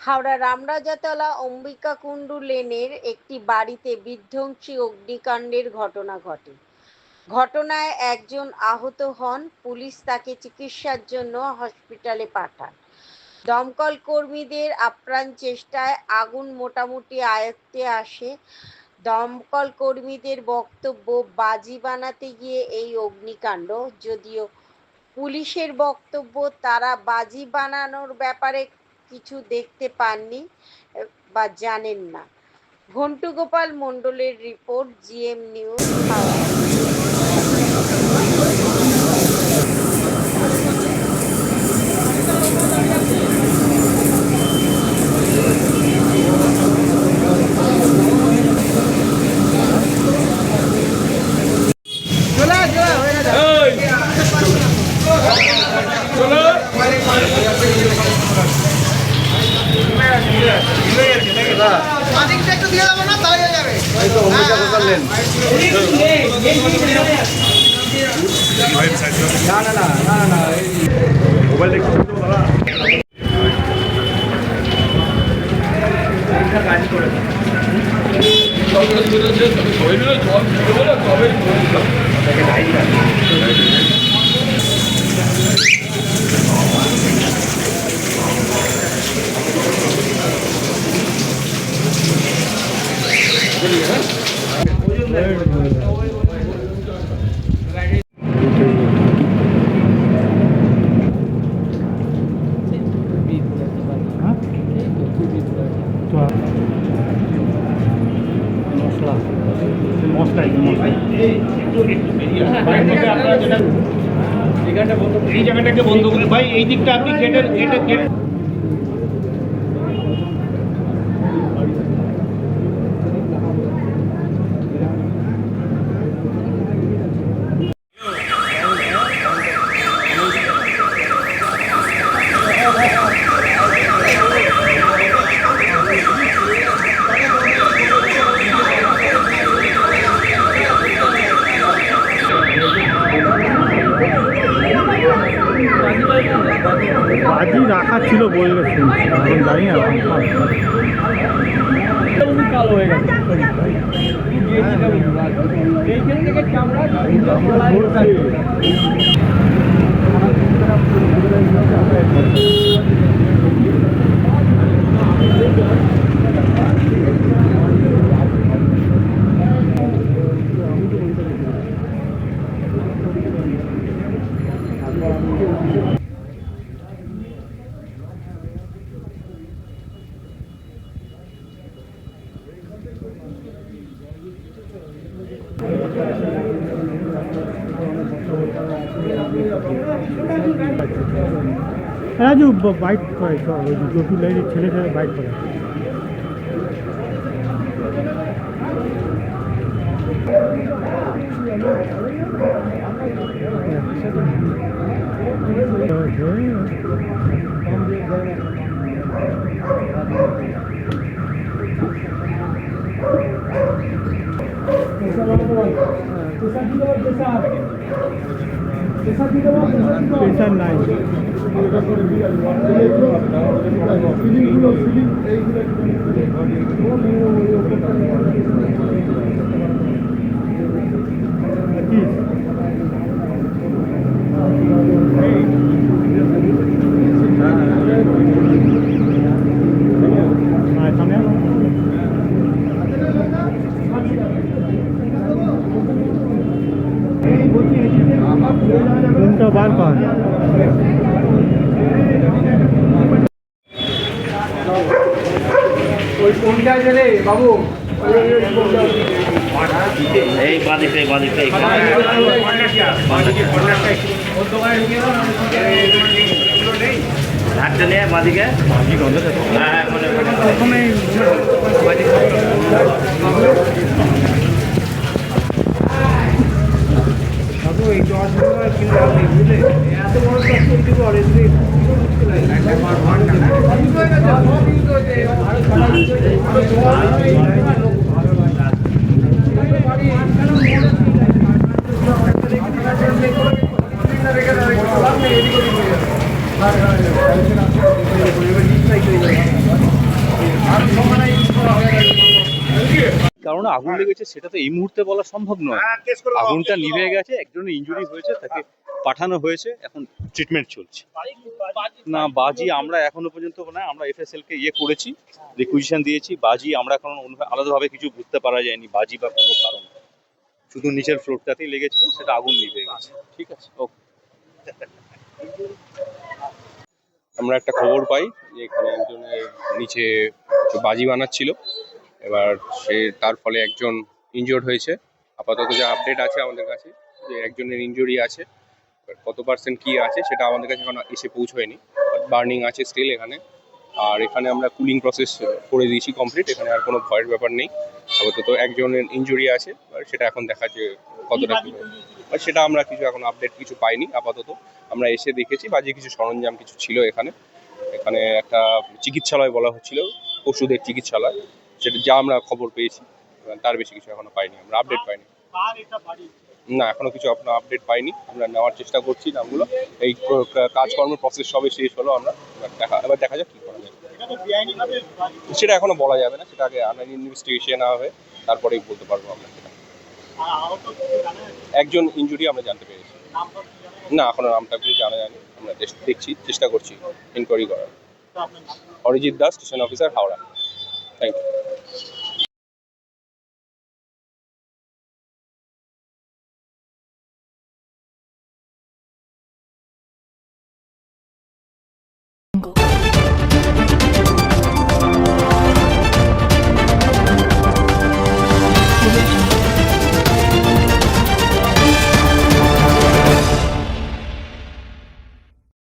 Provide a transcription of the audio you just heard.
হাওড়া রামরাজাতলা অম্বিকাকুণ্ডু লেনের একটি বাড়িতে বিধ্বংসী অগ্নিকাণ্ডের ঘটনা ঘটে। ঘটনায় একজন আহত হন, পুলিশ তাকে চিকিৎসার জন্য হসপিটালে পাঠান। দমকল কর্মীদের আপ্রাণ চেষ্টায় আগুন মোটামুটি আয়ত্তে আসে। দমকল কর্মীদের বক্তব্য, বাজি বানাতে গিয়ে এই অগ্নিকাণ্ড, যদিও পুলিশের বক্তব্য, তারা বাজি বানানোর ব্যাপারে কিছু দেখতে পাননি বা জানেন না। ঘন্টু গোপাল মণ্ডলের রিপোর্ট জিএম নিউজ হাওড়া। মালিকটা একটু দিয়ে দেবো না তাহলে হয়ে যাবে মশলা মশলা মশলা এই জায়গাটাকে বন্ধ করে ভাই এই দিকটা আপনি কেটে কেটে কেটে বাজি রাখা ছিল বললে শুনছি এখন জানি না কালো হয়ে গেছে। থেকে চামড়া রাজু বাইক করে সব ওই জটিল লাইনের ছেলে ছেলে বাইক করে। প্রেশার নাই কি কোনটা বার কর। ওই কোনটা গেলে বাবু? এই বাদিকটাই বাদিকটাই ঝাড়টা নিয়ে বাদিকে হ্যাঁ হ্যাঁ প্রথমে বাবু এই দশ মিনিট কিন্তু আপনি বুঝলে এত বড় কাজ করতে পারে এদিক ওদিক হয়ে যাবে আগুন লেগেছে সেটা তো এই মুহূর্তে বলা সম্ভব নয়। আগুনটা নিভে গেছে একজনের ইঞ্জুরি হয়েছে তাকে পাঠানো হয়েছে এখন ট্রিটমেন্ট চলছে। না বাজি আমরা এখনও পর্যন্ত না আমরা এফএসএল কে ইয়ে করেছি রিকুইজিশন দিয়েছি বাজি আমরা এখন আলাদাভাবে কিছু বুঝতে পারা যায়নি বাজি বা কোনো কারণ। শুধু নিচের ফ্লোরটাতেই লেগেছিল সেটা আগুন নিভে গেছে। ঠিক আছে ওকে আমরা একটা খবর পাই যে এখানে একজনের নিচে বাজি বানাচ্ছিল। এবার সে তার ফলে একজন ইনজিওর্ড হয়েছে। আপাতত যা আপডেট আছে আমাদের কাছে, যে একজনের ইনজুরি আছে কত পার্সেন্ট কী আছে সেটা আমাদের কাছে এখন এসে পৌঁছয়নি। বার্নিং আছে স্টিল এখানে। আর এখানে আমরা কুলিং প্রসেস করে দিয়েছি কমপ্লিট এখানে আর কোনো ভয়ের ব্যাপার নেই। আপাতত একজনের ইনজুরি আছে সেটা এখন দেখা যে কতটা কী আর সেটা আমরা কিছু এখন আপডেট কিছু পাইনি, আপাতত আমরা এসে দেখেছি, বাজে কিছু সরঞ্জাম কিছু ছিল এখানে। এখানে একটা চিকিৎসালয় বলা হচ্ছিল পশুদের চিকিৎসালয়। সেটা যা আমরা খবর পেয়েছি, তার বেশি কিছু এখনও পাইনি আমরা আপডেট পাইনি। না, এখনও কিছু আপনার আপডেট পাইনি, আমরা নেওয়ার চেষ্টা করছি নামগুলো। এই কাজকর্মের প্রসেস সবে শেষ হলো, আমরা দেখা, এবার দেখা যাক কি করা যায়। সেটা এখনও বলা যাবে না, সেটা আগে ইনভেস্টিগেশন হবে, তারপরেই বলতে পারব আমরা সেটা। একজন ইনজুরি আমরা জানতে পেরেছি। না, এখনও নামটা কিছু জানা যায়নি, আমরা দেখছি, চেষ্টা করছি ইনকোয়ারি করার। Arijit Das station officer Howrah. Thank you